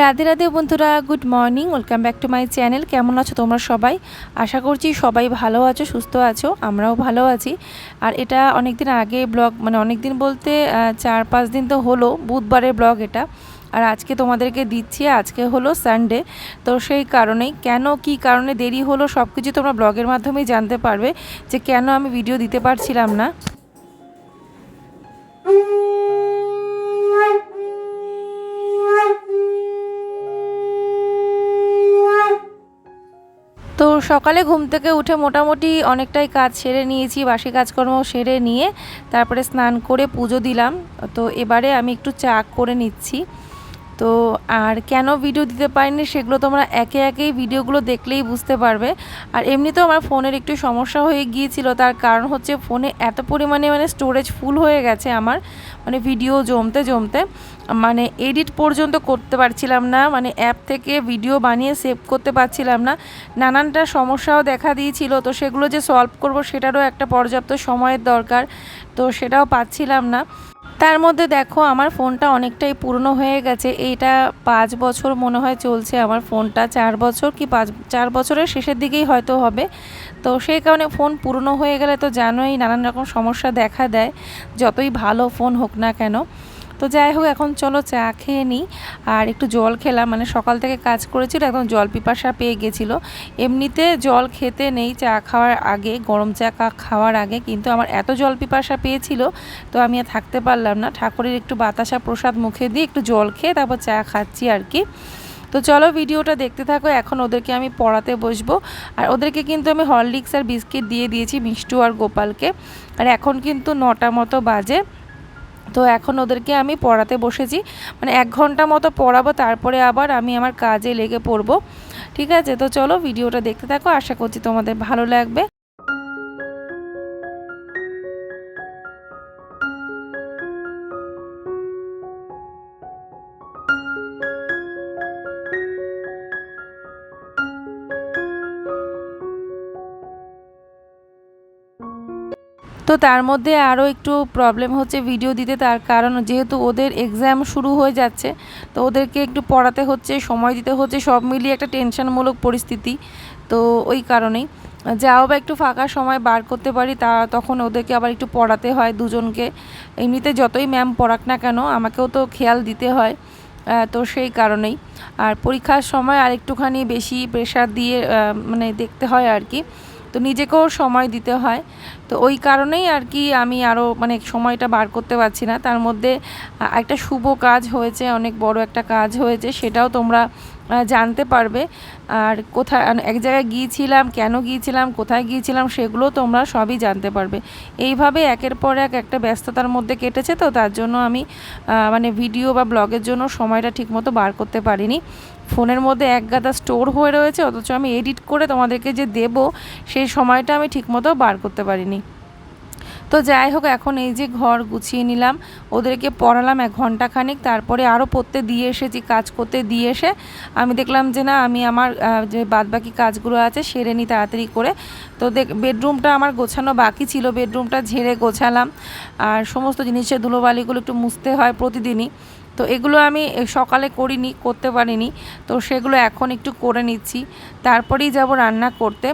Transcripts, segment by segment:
রাধে রাধে বন্ধুরা, good morning, welcome back to my channel. কেমন আছো তোমরা সবাই? আশা করছি সবাই ভালো আছো, সুস্থ আছো, আমরাও ভালো আছি। আর এটা অনেক দিন আগে ব্লগ মানে অনেক দিন বলতে চার পাঁচ দিন তো হলো, বুধবারের ব্লগ এটা। আর আজকে তোমাদেরকে দিচ্ছি, আজকে হলো সানডে তো সেই কারণেই কেন, কি কারণে দেরি হলো সব কিছু তোমরা ব্লগের মাধ্যমেই জানতে পারবে যে কেন আমি ভিডিও দিতে পারছিলাম না তো সকালে ঘুম থেকে উঠে মোটামুটি অনেকটাই কাজ সেরে নিয়েছি, বাসি কাজকর্ম সেরে নিয়ে তারপরে স্নান করে পুজো দিলাম। তো এবারে আমি একটু চা করে নিচ্ছি। তো আর কেন ভিডিও দিতে পারিনি সেগুলো তোমরা একে একেই ভিডিওগুলো দেখলেই বুঝতে পারবে। আর এমনিতেও আমার ফোনের একটু সমস্যা হয়ে গিয়েছিল, তার কারণ হচ্ছে ফোনে এত পরিমাণে মানে স্টোরেজ ফুল হয়ে গেছে আমার মানে ভিডিও জমতে জমতে। মানে এডিট পর্যন্ত করতে পারছিলাম না মানে অ্যাপ থেকে ভিডিও বানিয়ে সেভ করতে পারছিলাম না। নানানটা সমস্যাও দেখা দিয়েছিল, তো সেগুলো যে সলভ করব সেটারও একটা পর্যাপ্ত সময়ের দরকার, তো সেটাও পাচ্ছিলাম না। তার মধ্যে দেখো, আমার ফোনটা অনেকটাই পুরনো হয়ে গেছে। এইটা পাঁচ বছর মনে হয় চলছে আমার ফোনটা। চার বছর কি পাঁচ, চার বছরের শেষের দিকেই হয়তো হবে। তো সেই কারণে ফোন পুরনো হয়ে গেলে তো জানোই নানান রকম সমস্যা দেখা দেয়। যতই ভালো ফোন হোক না কেন। তো যাই হোক, এখন চলো চা খেয়ে নিই আর একটু জল খেলাম মানে সকাল থেকে কাজ করেছিল, একদম জল পিপাসা পেয়ে গেছিল। এমনিতে জল খেতে নেই, চা খাওয়ার আগে, গরম চা খাওয়ার আগে, কিন্তু আমার এত জল পিপাসা পেয়েছিল, তো আমি আর থাকতে পারলাম না। ঠাকুরের একটু বাতাসা প্রসাদ মুখে দিয়ে একটু জল খেয়ে তারপর চা খাচ্ছি আর কি। তো চলো ভিডিওটা দেখতে থাকো, এখন ওদেরকে আমি পড়াতে বসবো। আর ওদেরকে কিন্তু আমি হরলিক্স আর বিস্কিট দিয়ে দিয়েছি মিষ্টু আর গোপালকে। আর এখন কিন্তু নটা মতো বাজে। তো এখন ওদেরকে আমি পড়াতে বসেছি। মানে এক ঘণ্টা মতো পড়াবো, তারপরে আবার আমি আমার কাজে লেগে পড়ব। ঠিক আছে? তো চলো, ভিডিওটা দেখতে থাকো। আশা করছি তোমাদের ভালো লাগবে। তো তার মধ্যে আরও একটু প্রবলেম হচ্ছে ভিডিও দিতে, তার কারণ যেহেতু ওদের এক্সাম শুরু হয়ে যাচ্ছে, তো ওদেরকে একটু পড়াতে হচ্ছে, সময় দিতে হচ্ছে, সব মিলিয়ে একটা টেনশনমূলক পরিস্থিতি। তো ওই কারণেই, যাও বা একটু ফাঁকা সময় বার করতে পারি, তা তখন ওদেরকে আবার একটু পড়াতে হয় দুজনকে। এমনিতে যতই ম্যাম পড়াক না কেন, আমাকেও তো খেয়াল দিতে হয় তো সেই কারণেই। আর পরীক্ষার সময় আর একটুখানি বেশি প্রেশার দিয়ে মানে দেখতে হয় আর কি। তো নিজেকেও সময় দিতে হয়। তো ওই কারণেই আর কি আমি আরও মানে সময়টা বার করতে পারছি না। তার মধ্যে একটা শুভ কাজ হয়েছে, অনেক বড় একটা কাজ হয়েছে, সেটাও তোমরা জানতে পারবে। আর কোথায় এক জায়গায় গিয়েছিলাম, কেন গিয়েছিলাম, কোথায় গিয়েছিলাম, সেগুলো তোমরা সবই জানতে পারবে। এইভাবে একের পর এক একটা ব্যস্ততার মধ্যে কেটেছে তো, তার জন্য আমি মানে ভিডিও বা ব্লগের জন্য সময়টা ঠিকমতো বার করতে পারিনি। ফোনের মধ্যে এক গাদা স্টোর হয়ে রয়েছে, অথচ আমি এডিট করে তোমাদেরকে যে দেব, সেই সময়টা আমি ঠিকমতো বার করতে পারিনি। তো যাই হোক, এখন এই যে ঘর গুছিয়ে নিলাম, ওদেরকে পড়ালাম এক ঘণ্টা খানিক তারপরে আরও পড়তে দিয়ে এসেছি কাজ করতে দিয়ে এসে, আমি দেখলাম যে না, আমি আমার যে বাদবাকি কাজগুলো আছে, সেরে নিই তাড়াতাড়ি করে। তো দেখ, বেডরুমটা আমার গোছানো বাকি ছিল, বেডরুমটা ঝেড়ে গোছালাম। আর সমস্ত জিনিসের ধুলোবালিগুলো একটু মুছতে হয় প্রতিদিনই। তো এগুলো আমি সকালে করিনি, করতে পারিনি। তো সেগুলো এখন একটু করে নিচ্ছি। তারপরেই যাব রান্না করতে।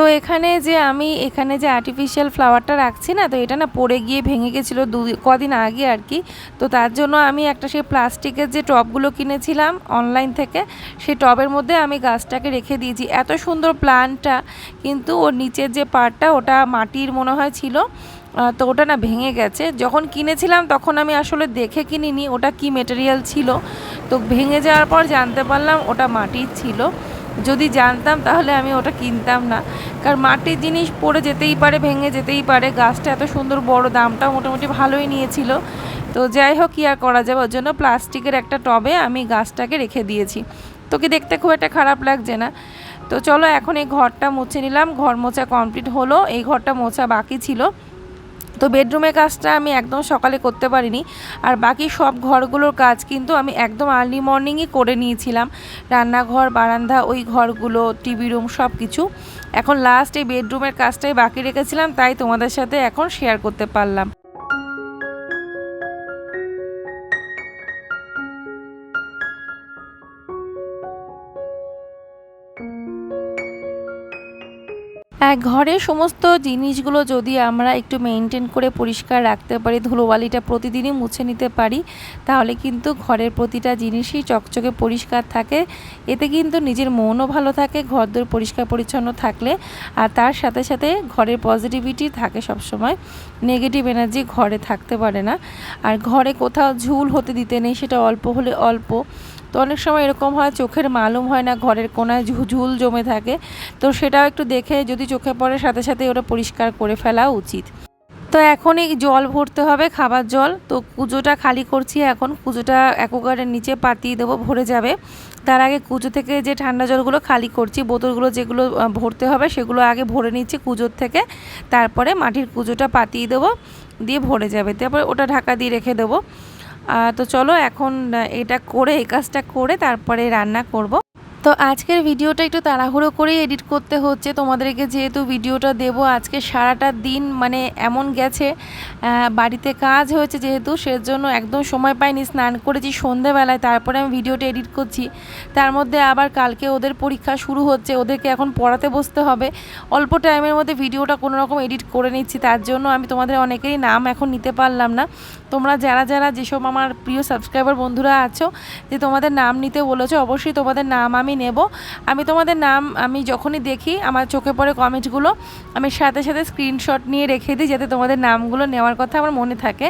তো এখানে যে আমি এখানে যে আর্টিফিশিয়াল ফ্লাওয়ারটা রাখছি না, তো এটা না পড়ে গিয়ে ভেঙে গেছিল দু, কদিন আগে আর কি তো তার জন্য আমি একটা সেই প্লাস্টিকের যে টবগুলো কিনেছিলাম অনলাইন থেকে, সেই টবের মধ্যে আমি গাছটাকে রেখে দিয়েছি। এত সুন্দর প্লান্টটা কিন্তু ওর নিচের যে পার্টটা ওটা মাটির মনে হয় ছিল তো ওটা না ভেঙে গেছে। যখন কিনেছিলাম, তখন আমি আসলে দেখে কিনিনি, ওটা কি মেটেরিয়াল ছিল। তো ভেঙে যাওয়ার পর জানতে পারলাম, ওটা মাটির ছিল। যদি জানতাম তাহলে আমি ওটা কিনতাম না। কারণ মাটির জিনিস পড়ে যেতেই পারে, ভেঙে যেতেই পারে। গাছটা এত সুন্দর বড়, দামটাও মোটামুটি ভালোই নিয়েছিল। তো যাই হোক, কি আর করা যাবে? ওর জন্য প্লাস্টিকের একটা টবে আমি গাছটাকে রেখে দিয়েছি। তোকে দেখতে খুব একটা খারাপ লাগছে না। তো চলো এখন এই ঘরটা মুছে নিলাম। ঘর মোছা কমপ্লিট হলো। এই ঘরটা মোছা বাকি ছিল। তো বেডরুমের কাজটা আমি একদম সকালে করতে পারিনি। আর বাকি সব ঘরগুলোর কাজ কিন্তু আমি একদম আর্লি মর্নিংই করে নিয়েছিলাম। রান্নাঘর, বারান্দা, ওই ঘরগুলো টিভি রুম সব কিছু এখন লাস্ট এই বেডরুমের কাজটাই বাকি রেখেছিলাম, তাই তোমাদের সাথে এখন শেয়ার করতে পারলাম। ঘরে সমস্ত জিনিসগুলো যদি আমরা একটু মেনটেন করে পরিষ্কার রাখতে পারি, ধুলোবালিটা প্রতিদিনই মুছে নিতে পারি, তাহলে কিন্তু ঘরের প্রতিটা জিনিসই চকচকে পরিষ্কার থাকে। এতে কিন্তু নিজের মনও ভালো থাকে, ঘরদোর পরিষ্কার পরিচ্ছন্ন থাকলে, আর তার সাথে সাথে ঘরের পজিটিভিটি থাকে সবসময়। নেগেটিভ এনার্জি ঘরে থাকতে পারে না। আর ঘরে কোথাও ঝুল হতে দিতে নেই, সেটা অল্প হলে অল্প। তো অনেক সময় এরকম হয় চোখের মালুম হয় না, ঘরের কোনায় ঝুল জমে থাকে। তো সেটাও একটু দেখে যদি চোখে পড়ে সাথে সাথে ওটা পরিষ্কার করে ফেলা উচিত। তো এখনই জল ভরতে হবে, খাবার জল। তো কুজোটা খালি করছি এখন। কুজোটা অ্যাকোগার্ডের নিচে পাতিয়ে দেবো, ভরে যাবে। তার আগে কুজো থেকে যে ঠান্ডা জলগুলো খালি করছি, বোতলগুলো যেগুলো ভরতে হবে সেগুলো আগে ভরে নিচ্ছি কুজোর থেকে। তারপরে মাটির কুজোটা পাতিয়ে দেবো, দিয়ে ভরে যাবে। তারপরে ওটা ঢাকা দিয়ে রেখে দেবো। তো চলো এখন এটা করে, এই কাজটা করে তারপরে রান্না করব। তো আজকের ভিডিওটা একটু তাড়াহুড়ো করেই এডিট করতে হচ্ছে। তোমাদেরকে যেহেতু ভিডিওটা দেব, আজকে সারাটা দিন মানে এমন গেছে বাড়িতে কাজ হয়েছে যেহেতু, সেজন্য একদম সময় পাইনি, স্নান করেছি সন্ধেবেলায়, তারপরে আমি ভিডিওটা এডিট করছি। তার মধ্যে আবার কালকে ওদের পরীক্ষা শুরু হচ্ছে, ওদেরকে এখন পড়াতে বসতে হবে। অল্প টাইমের মধ্যে ভিডিওটা কোনো রকম এডিট করে নিচ্ছি, তার জন্য আমি তোমাদের অনেকেরই নাম এখন নিতে পারলাম না। তোমরা যারা যারা যেসব আমার প্রিয় সাবস্ক্রাইবার বন্ধুরা আছো, যে তোমাদের নাম নিতে বলেছ, অবশ্যই তোমাদের নাম আমি নেব। আমি তোমাদের নাম, আমি যখনই দেখি, আমার চোখে পড়ে কমেন্টগুলো আমি সাথে সাথে স্ক্রিনশট নিয়ে রেখে দিই যাতে তোমাদের নামগুলো নেওয়ার কথা আমার মনে থাকে।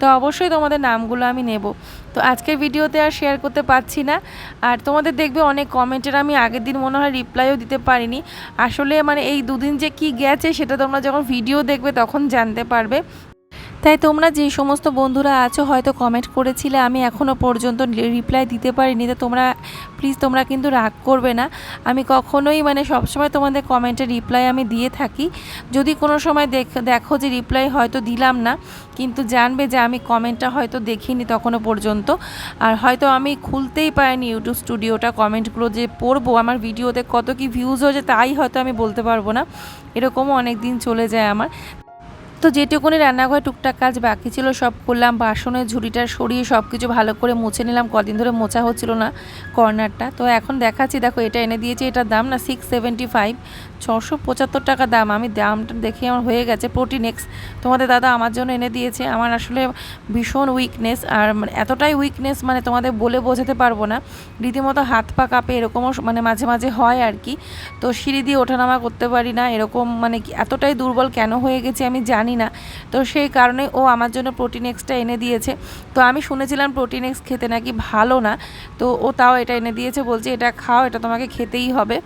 তো অবশ্যই তোমাদের নামগুলো আমি নেব। তো আজকের ভিডিওতে আর শেয়ার করতে পারছি না। আর তোমাদের দেখবে অনেক কমেন্টের আমি আগের দিন মনে হয় রিপ্লাইও দিতে পারিনি। আসলে মানে এই দুদিন যে কি গেছে সেটা তোমরা যখন ভিডিও দেখবে তখন জানতে পারবে। তাই তোমরা যে সমস্ত বন্ধুরা আছো, হয়তো কমেন্ট করেছিলে, আমি এখনও পর্যন্ত রিপ্লাই দিতে পারিনি। তো তোমরা প্লিজ তোমরা কিন্তু রাগ করবে না। আমি কখনোই মানে সবসময় তোমাদের কমেন্টের রিপ্লাই আমি দিয়ে থাকি। যদি কোনো সময় দেখো যে রিপ্লাই হয়তো দিলাম না, কিন্তু জানবে যে আমি কমেন্টটা হয়তো দেখিনি তখনও পর্যন্ত। আর হয়তো আমি খুলতেই পারিনি ইউটিউব স্টুডিওটা কমেন্টগুলো যে পড়ব, আমার ভিডিওতে কত কি ভিউজ হয়েছে তাই হয়তো আমি বলতে পারব না। এরকমও অনেক দিন চলে যায় আমার। তো যেটুকুনি রান্নাঘরে, টুকটাক কাজ বাকি ছিল, সব করলাম। বাসনের ঝুড়িটা সরিয়ে সব কিছু ভালো করে মুছে নিলাম। কদিন ধরে মোছা হচ্ছিল না কর্নারটা। তো এখন দেখাচ্ছি, দেখো এটা এনে দিয়েছি, এটার দাম না সিক্স সেভেন্টি ফাইভ ছশো পঁচাত্তর টাকা দাম। আমি দামটা দেখে আমার হয়ে গেছে প্রোটিন এক্স তোমাদের দাদা আমার জন্য এনে দিয়েছে। আমার আসলে ভীষণ উইকনেস আর মানে এতটাই উইকনেস মানে তোমাদের বলে বোঝাতে পারব না। রীতিমতো হাত পা কাঁপে এরকমও মানে মাঝে মাঝে হয় আর কি। তো সিঁড়ি দিয়ে ওঠানামা করতে পারি না। এরকম মানে এতটাই দুর্বল কেন হয়ে গেছে আমি জানি না। তো সেই কারণে ও আমার জন্য প্রোটিন এক্সটা এনে দিয়েছে। তো আমি শুনেছিলাম প্রোটিন এক্স খেতে নাকি ভালো না। তো ও তাও এটা এনে দিয়েছে। বলছে এটা খাও, এটা তোমাকে খেতেই হবে।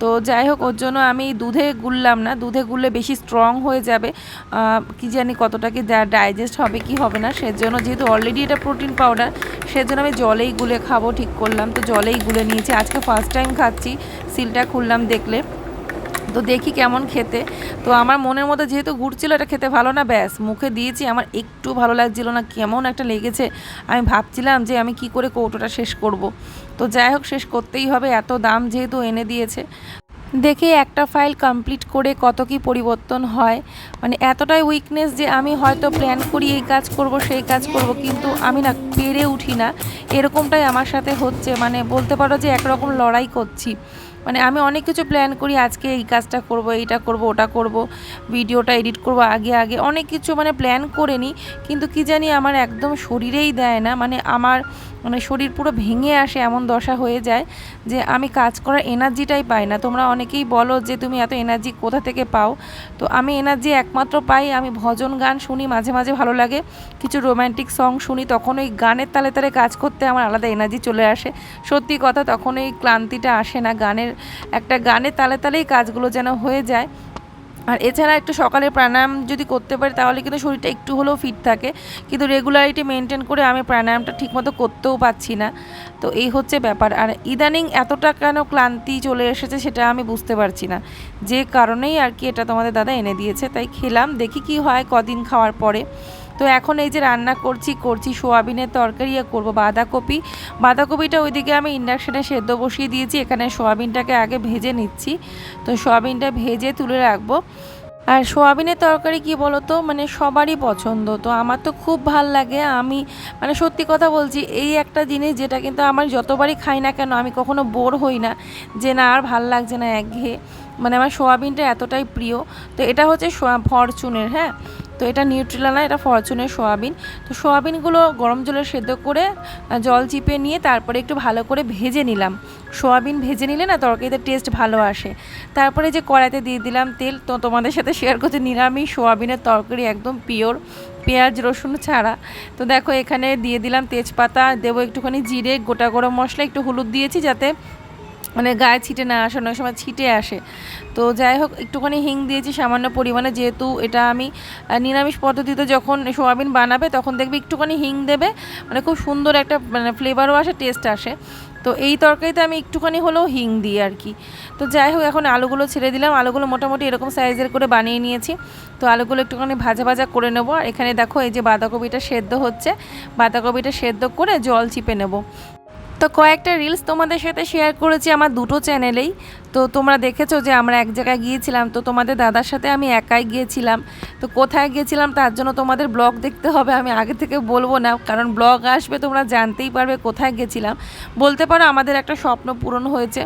তো যাই হোক, ওর জন্য আমি দুধে গুললাম না। দুধে গুললে বেশি স্ট্রং হয়ে যাবে। কি জানি কতটা কি ডাইজেস্ট হবে কি হবে না। সেজন্য যেহেতু অলরেডি এটা প্রোটিন পাউডার সেজন্য আমি জলেই গুলে খাব, ঠিক করলাম। তো জলেই গুলে নিয়েছি। আজকে ফার্স্ট টাইম খাচ্ছি। সিলটা খুললাম দেখলে। তো দেখি কেমন খেতে। তো আমার মনের মধ্যে যেহেতু ঘুরছিল, এটা খেতে ভালো না, ব্যাস। মুখে দিয়েছি, আমার একটু ভালো লাগছিল না, কেমন একটা লেগেছে। আমি ভাবছিলাম যে আমি কি করে কৌটোটা শেষ করব। তো যাই হোক, শেষ করতেই হবে। এত দাম যেহেতু এনে দিয়েছে। দেখে একটা ফাইল কমপ্লিট করে কত কি পরিবর্তন হয়। মানে এতটাই উইকনেস যে আমি হয়তো প্ল্যান করি, এই কাজ করব, সেই কাজ করব, কিন্তু আমি না পেরে উঠি না। এরকমটাই আমার সাথে হচ্ছে। মানে বলতে পারো যে একরকম লড়াই করছি। মানে আমি অনেক কিছু প্ল্যান করি, আজকে এই কাজটা করব, এইটা করব, ওটা করব, ভিডিওটা এডিট করব, আগে আগে অনেক কিছু মানে প্ল্যান করে নিই কিন্তু কি জানি আমার একদম শরীরেই দেয় না মানে আমার মানে শরীর পুরো ভেঙে আসে এমন দশা হয়ে যায় যে আমি কাজ করার এনার্জিটাই পাই না। তোমরা অনেকেই বলো যে তুমি এত এনার্জি কোথা থেকে পাও? তো আমি এনার্জি একমাত্র পাই, আমি ভজন গান শুনি, মাঝে মাঝে ভালো লাগে, কিছু রোম্যান্টিক সং শুনি তখন ওই গানের তালে তালে কাজ করতে আমার আলাদা এনার্জি চলে আসে। সত্যি কথা তখন ওই ক্লান্তিটা আসে না, গানের একটা গানের তালে তালেই কাজগুলো যেন হয়ে যায়। আর এছাড়া একটু সকালে প্রাণায়াম যদি করতে পারি, তাহলে কিন্তু শরীরটা একটু হলেও ফিট থাকে। কিন্তু রেগুলারিটি মেনটেন করে আমি প্রাণায়ামটা ঠিকমতো করতেও পারছি না। তো এই হচ্ছে ব্যাপার। আর ইদানিং এতটা কেন ক্লান্তি চলে এসেছে সেটা আমি বুঝতে পারছি না। যে কারণেই আর কি এটা তোমাদের দাদা এনে দিয়েছে। তাই খেলাম, দেখি কি হয় কদিন খাওয়ার পরে। তো এখন এই যে রান্না করছি করছি সোয়াবিনের তরকারি আর করব বাঁধাকপি। বাঁধাকপিটা ওইদিকে আমি ইন্ডাকশানে সেদ্ধ বসিয়ে দিয়েছি, এখানে সোয়াবিনটাকে আগে ভেজে নিচ্ছি। তো সোয়াবিনটা ভেজে তুলে রাখব। আর সোয়াবিনের তরকারি কি বলতো মানে সবারই পছন্দ। তো আমার তো খুব ভালো লাগে। আমি মানে সত্যি কথা বলছি, এই একটা জিনিস যেটা কিন্তু আমার যতবারই খাই না কেন, আমি কখনো বোর হই না যে না, আর ভালো লাগছে না একঘেয়ে। মানে আমার সোয়াবিনটা এতটাই প্রিয়। তো এটা হচ্ছে ফরচুনের হ্যাঁ? তো এটা নিউট্রিলা না, এটা ফরচুনের সোয়াবিন। তো সোয়াবিনগুলো গরম জলে সেদ্ধ করে জল চিপে নিয়ে তারপরে একটু ভালো করে ভেজে নিলাম। সোয়াবিন ভেজে নিলে না তরকারিতে টেস্ট ভালো আসে। তারপরে যে কড়াইতে দিয়ে দিলাম তেল, তো তোমাদের সাথে শেয়ার করতে নিরামিষ সোয়াবিনের তরকারি একদম পিওর পেঁয়াজ, রসুন ছাড়া। তো দেখো এখানে দিয়ে দিলাম তেজপাতা, দেবো একটুখানি জিরে, গোটা গরম মশলা, একটু হলুদ দিয়েছি যাতে মানে গায়ে ছিটে না আসে, অনেক সময় ছিটে আসে। তো যাই হোক, একটুখানি হিং দিয়েছি সামান্য পরিমাণে, যেহেতু এটা আমি নিরামিষ পদ্ধতিতে যখন সোয়াবিন বানাবে, তখন দেখবে একটুখানি হিং দেবে মানে খুব সুন্দর একটা মানে ফ্লেভারও আসে টেস্ট আসে। তো এই তরকারিতে আমি একটুখানি হলেও হিং দিই আর কি। তো যাই হোক, এখন আলুগুলো ছেড়ে দিলাম। আলুগুলো মোটামুটি এরকম সাইজের করে বানিয়ে নিয়েছি। তো আলুগুলো একটুখানি ভাজা ভাজা করে নেব। আর এখানে দেখো, এই যে বাঁধাকপিটা সেদ্ধ হচ্ছে, বাঁধাকপিটা সেদ্ধ করে জল চিপে নেব। তো কয়েকটা রিলস তোমাদের সাথে শেয়ার করেছি আমার দুটো চ্যানেলেই তো তোমরা দেখেছ যে আমরা এক জায়গায় গিয়েছিলাম, তো তোমাদের দাদার সাথে আমি একাই গিয়েছিলাম। তো কোথায় গিয়েছিলাম তার জন্য তোমাদের ব্লগ দেখতে হবে, আমি আগে থেকে বলব না। কারণ ব্লগ আসবে, তোমরা জানতেই পারবে কোথায় গেছিলাম বলতে পারো আমাদের একটা স্বপ্ন পূরণ হয়েছে।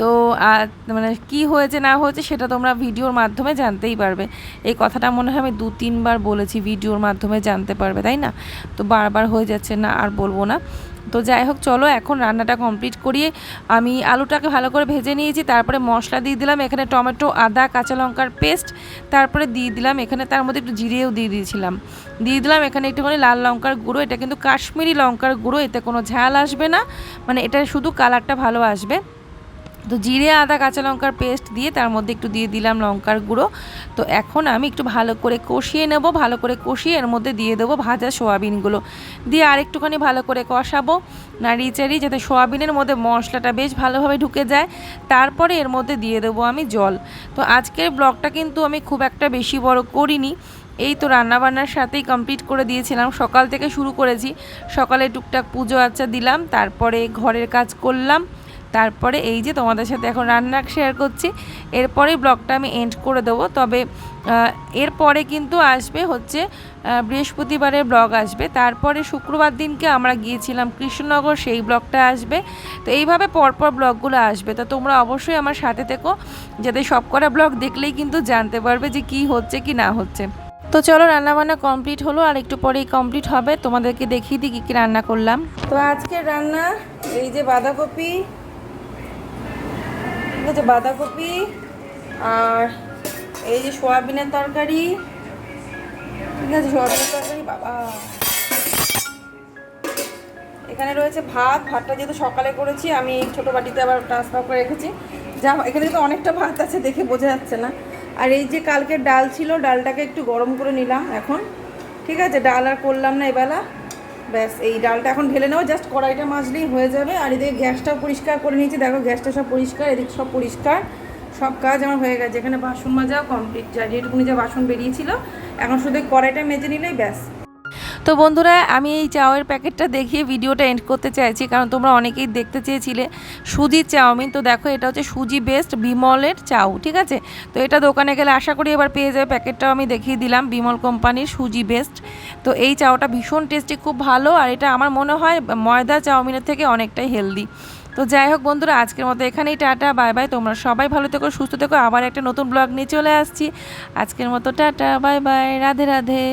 তো আর মানে কি হয়েছে, না হয়েছে, সেটা তোমরা ভিডিওর মাধ্যমে জানতেই পারবে। এই কথাটা মনে হয় আমি দু, তিনবার বলেছি, ভিডিওর মাধ্যমে জানতে পারবে, তাই না? তো বারবার হয়ে যাচ্ছে, না আর বলব না। তো যাই হোক, চলো এখন রান্নাটা কমপ্লিট করিয়ে আমি আলুটাকে ভালো করে ভেজে নিয়েছি, তারপরে মশলা দিয়ে দিলাম এখানে টমেটো, আদা, কাঁচা লঙ্কার পেস্ট তারপরে দিয়ে দিলাম এখানে তার মধ্যে একটু জিরেও দিয়ে দিয়েছিলাম। দিয়ে দিলাম এখানে একটুখানি লাল লঙ্কার গুঁড়ো, এটা কিন্তু কাশ্মীরি লঙ্কার গুঁড়ো, এতে কোনো ঝাল আসবে না মানে এটা শুধু কালারটা ভালো আসবে। তো জিরে, আদা, কাঁচা লঙ্কার পেস্ট দিয়ে তার মধ্যে একটু দিয়ে দিলাম লঙ্কার গুঁড়ো। তো এখন আমি একটু ভালো করে কষিয়ে নেব, ভালো করে কষিয়ে এর মধ্যে দিয়ে দেবো ভাজা সোয়াবিনগুলো। দিয়ে আরেকটুখানি ভালো করে কষাবো নাড়িয়ে চাড়িয়ে যাতে সোয়াবিনের মধ্যে মশলাটা বেশ ভালোভাবে ঢুকে যায়। তারপরে এর মধ্যে দিয়ে দেবো আমি জল। তো আজকের ব্লগটা কিন্তু আমি খুব একটা বেশি বড় করিনি। এই তো রান্নাবান্নার সাথেই কমপ্লিট করে দিয়েছিলাম। সকাল থেকে শুরু করেছি। সকালে টুকটাক পুজো আচ্ছা দিলাম। তারপরে ঘরের কাজ করলাম। তারপরে এই যে তোমাদের সাথে এখন রান্না শেয়ার করছি, এরপরে ব্লগটা আমি এন্ড করে দেবো। তবে এরপরে কিন্তু আসবে হচ্ছে বৃহস্পতিবারের ব্লগ আসবে। তারপরে শুক্রবার দিনকে আমরা গিয়েছিলাম কৃষ্ণনগর, সেই ব্লগটা আসবে। তো এইভাবে পরপর ব্লগগুলো আসবে। তো তোমরা অবশ্যই আমার সাথে থেকো, যাতে সব কটা ব্লগ দেখলেই কিন্তু জানতে পারবে যে কি হচ্ছে কি না হচ্ছে। তো চলো রান্নাবান্না কমপ্লিট হলো, আর একটু পরেই কমপ্লিট হবে। তোমাদেরকে দেখিয়ে দিই কী কী রান্না করলাম। তো আজকে রান্না, এই যে বাঁধাকপি আছে বাঁধাকপি আর এই যে সোয়াবিনের তরকারি। ঠিক আছে, সোয়াবিনের তরকারি, বাবা। এখানে রয়েছে ভাত, ভাতটা যেহেতু সকালে করেছি, আমি ছোটো বাটিতে আবার ট্রান্সফার করে রেখেছি। যা এখানে তো অনেকটা ভাত আছে দেখে বোঝা যাচ্ছে না। আর এই যে কালকের ডাল ছিল, ডালটাকে একটু গরম করে নিলাম এখন। ঠিক আছে, ডাল আর করলাম না এবেলা। ব্যাস, এই ডালটা এখন ঢেলে নেব। জাস্ট কড়াইটা মাজলেই হয়ে যাবে। আর এদিকে গ্যাসটাও পরিষ্কার করে নিয়েছি। দেখো, গ্যাসটা সব পরিষ্কার, এদিকে সব পরিষ্কার। সব কাজ আমার হয়ে গেছে। এখানে বাসন মাজাও কমপ্লিট। যা যেটুকুনি যা বাসন বেরিয়েছিল, এখন শুধু কড়াইটা মেজে নিলেই ব্যাস। তো বন্ধুরা, আমি এই চাউয়ের প্যাকেটটা দেখিয়ে ভিডিওটা এন্ড করতে চাইছি, কারণ তোমরা অনেকেই দেখতে চেয়েছিলে সুজি চাউমিন। তো দেখো, এটা হচ্ছে সুজি বেস্ট বিমলের চাউ, ঠিক আছে? তো এটা দোকানে গেলে আশা করি এবার পেয়ে যাবে। প্যাকেটটাও আমি দেখিয়ে দিলাম, বিমল কোম্পানির সুজি বেস্ট তো এই চাউটা ভীষণ টেস্টি খুব ভালো, আর এটা আমার মনে হয় ময়দা চাউমিনের থেকে অনেকটাই হেলদি তো যাই হোক বন্ধুরা, আজকের মতো এখানেই টাটা, বাই বাই। তোমরা সবাই ভালো থেকো, সুস্থ থেকো। আবার একটা নতুন ব্লগ নিয়ে চলে আসছি। আজকের মতো tata, bye bye, Radhe Radhe.